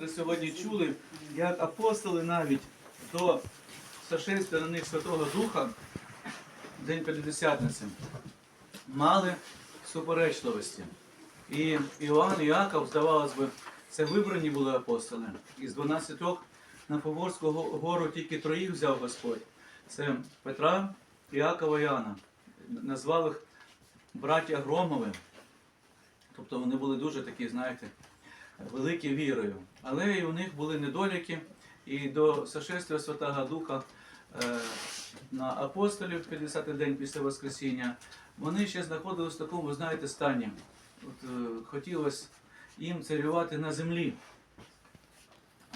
сестри сьогодні чули, як апостоли навіть до сошествия на них Святого Духа, День П'ятдесятниці, мали суперечливості. І Іоанн і Яков, здавалось би, це вибрані були апостоли. Із 12 на Фаворську го- гору тільки троїх взяв Господь. Це Петра, Іакова і Іоанна. Назвав їх браття Громові. Тобто вони були дуже такі, знаєте, великі вірою. Але і у них були недоліки. І до сошествия Святого Духа е, на апостолів 50-й день після Воскресіння, вони ще знаходились в такому, знаєте, стані. От, е, хотілося їм царювати на землі.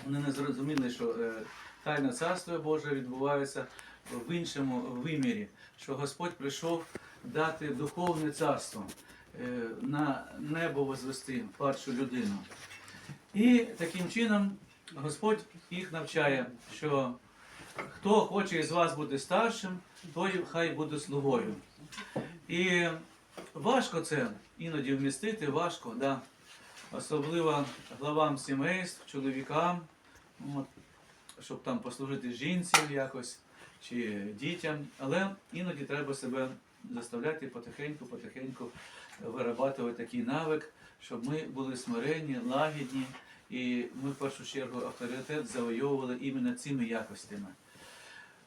Вони не зрозуміли, що е, тайне царство Боже відбувається в іншому вимірі, що Господь прийшов дати духовне царство, на небо возвести першу людину. І таким чином Господь їх навчає, що хто хоче із вас бути старшим, той хай буде слугою. І важко це іноді вмістити, важко, да. особливо главам сімейств, чоловікам, от, щоб там послужити жінці якось чи дітям. Але іноді треба себе заставляти потихеньку, потихеньку вирабатувати такий навик, щоб ми були смиренні, лагідні, і ми в першу чергу авторитет завойовували іменно цими якостями.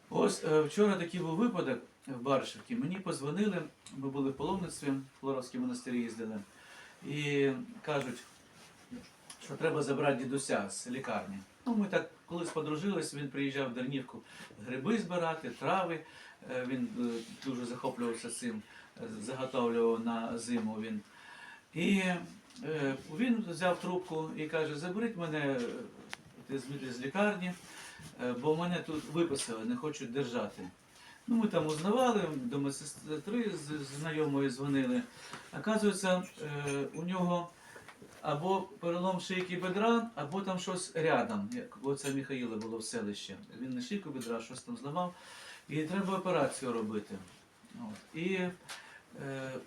Ось е, вчора такий був випадок в Баршівці. Мені позвонили, ми були в паломництві, в Флоровський монастирі їздили, і кажуть, що треба забрати дідуся з лікарні. Ну, ми так колись подружились, він приїжджав в Дернівку гриби збирати, трави. Е, Він е, дуже захоплювався цим, е, заготовлював на зиму він. І він взяв трубку і каже: заберіть мене з, лікарні, бо мене тут виписали, не хочуть держати. Ну, ми там узнавали, до медсестри знайомої дзвонили. Оказується, у нього або перелом шийки бедра, або там щось рядом, як оце Михаїла було в селищі. Він не шийку бедра, щось там зламав, і треба операцію робити. От. І е,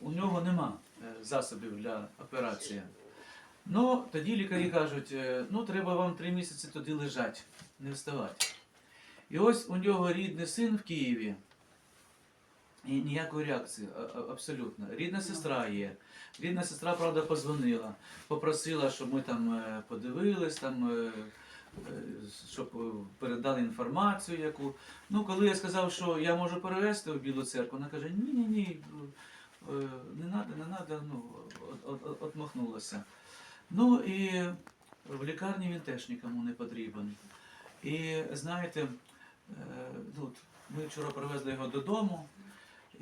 у нього нема е, засобів для операції. Ну, тоді лікарі кажуть, е, ну треба вам три місяці туди лежати, не вставати. І ось у нього рідний син в Києві. І ніякої реакції, абсолютно. Рідна сестра є. Рідна сестра, правда, позвонила, попросила, щоб ми там е, подивились, там, е, е, щоб передали інформацію яку. Ну, коли я сказав, що я можу перевезти в Білу церкву, вона каже, ні, ні, не треба, не треба, ну, от, от, от, отмахнулася. Ну і в лікарні він теж нікому не потрібен. І знаєте, ну, ми вчора привезли його додому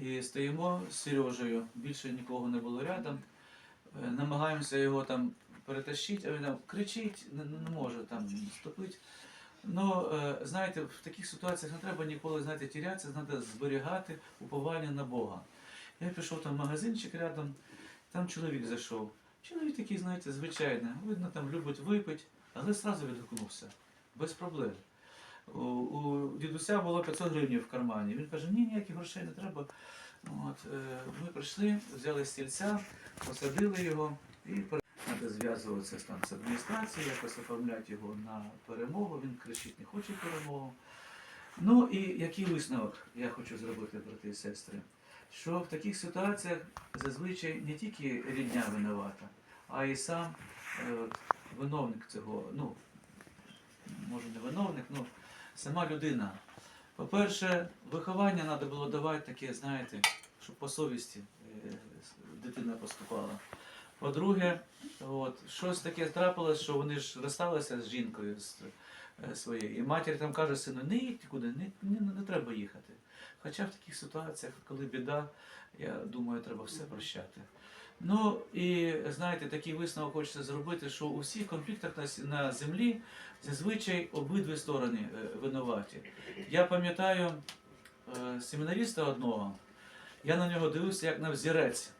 і стоїмо з Сережею, більше нікого не було рядом. Е, Намагаємося його там перетащити, а він там кричить, не, не може там ступити. Ну, е, знаєте, в таких ситуаціях не треба ніколи знаєте, тірятися, треба зберігати уповання на Бога. Я пішов там в магазинчик рядом, там чоловік зайшов. Чоловік такий, знаєте, звичайний, видно, там любить випити, але зразу відгукнувся, без проблем. У, дідуся було 500 гривень в кармані. Він каже, ні, ніяких грошей не треба. От, е, ми прийшли, взяли стільця, посадили його і треба зв'язуватися там з адміністрацією, якось оформляти його на перемогу. Він кричить, не хоче перемогу. Ну і який висновок я хочу зробити, брати і сестри? Що в таких ситуаціях зазвичай не тільки рідня винувата, а й сам е, виновник цього, ну, може не виновник, ну, сама людина. По-перше, виховання треба було давати таке, знаєте, щоб по совісті е, дитина поступала. По-друге, от, щось таке трапилось, що вони ж розсталися з жінкою е, своєю. І матір там каже сину, не їдь нікуди, не, не, не треба їхати. Хоча в таких ситуаціях, коли біда, я думаю, треба все прощати. Ну і знаєте, такий висновок хочеться зробити, що у всіх конфліктах на, землі зазвичай обидві сторони е, винуваті. Я пам'ятаю е, семінаріста одного, я на нього дивився як на взірець,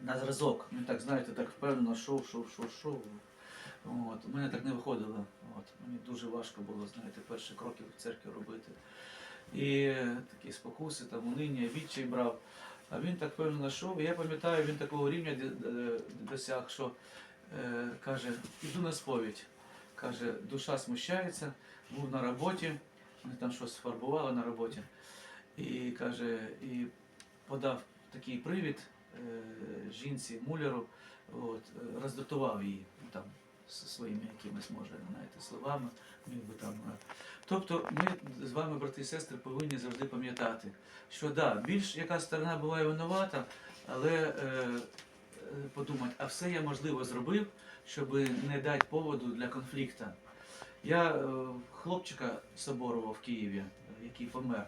на зразок. Він так, знаєте, так впевнено шов, шов, шов, шов. От, у мене так не виходило. От, мені дуже важко було, знаєте, перші кроки в церкві робити. І е, такі спокуси, там униння, відчай брав. А він так певно знайшов. Я пам'ятаю, він такого рівня досяг, що е, каже, іду на сповідь. Каже, душа смущається, був на роботі, вони там щось фарбували на роботі. І каже, і подав такий привід е, жінці Муляру, от, роздратував її там з- своїми якимись, може, знаєте, словами. Міг би там. е. Тобто ми з вами, брати і сестри, повинні завжди пам'ятати, що да, більш яка сторона буває винувата, але е, е, подумати, а все я можливо зробив, щоб не дати поводу для конфлікту. Я е, хлопчика Соборова в Києві, який помер.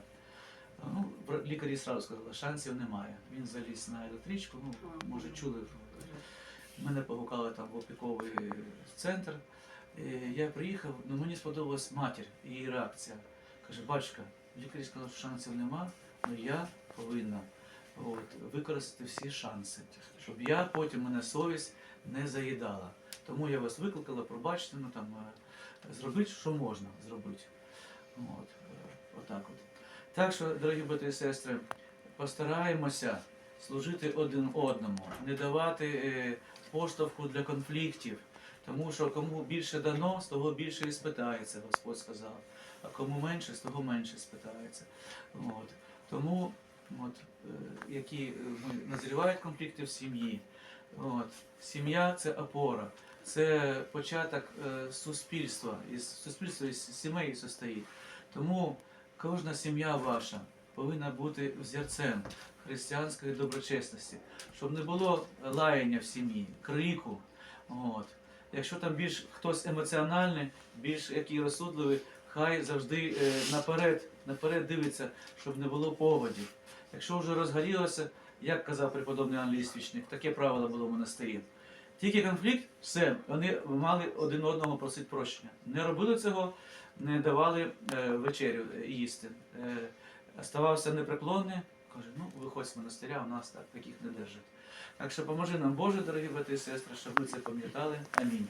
Ну, лікарі одразу сказали, шансів немає. Він заліз на електричку, ну, може, чули. Мене погукали там в опіковий центр. Е, Я приїхав, ну мені сподобалась матір, її реакція. Каже, батька, лікарі сказали, що шансів нема, але я повинна от, використати всі шанси, щоб я потім мене совість не заїдала. Тому я вас викликала, пробачте, ну там е, зробити, що можна зробити. От, е, отак от. Так що, дорогі брати і сестри, постараємося служити один одному, не давати поштовху для конфліктів. Тому що кому більше дано, з того більше і спитається, Господь сказав. А кому менше, з того менше спитається. От. Тому, от, е, які е, назрівають конфлікти в сім'ї. От. Сім'я це опора, це початок е, суспільства. Із суспільство із сімей состоїть. Тому кожна сім'я ваша повинна бути взірцем християнської доброчесності, щоб не було лаяння в сім'ї, крику. От. Якщо там більш хтось емоціональний, більш який розсудливий, хай завжди е, наперед, наперед дивиться, щоб не було поводів. Якщо вже розгорілося, як казав преподобний Англій Свічник, таке правило було в монастирі. Тільки конфлікт, все, вони мали один одного просити прощення. Не робили цього, не давали е, вечерю їсти. Е, оставався непреклонний, каже, ну виходь з монастиря, у нас так таких не держать. Так що поможи нам Боже, дорогі брати і сестри, щоб ми це пам'ятали. Амінь.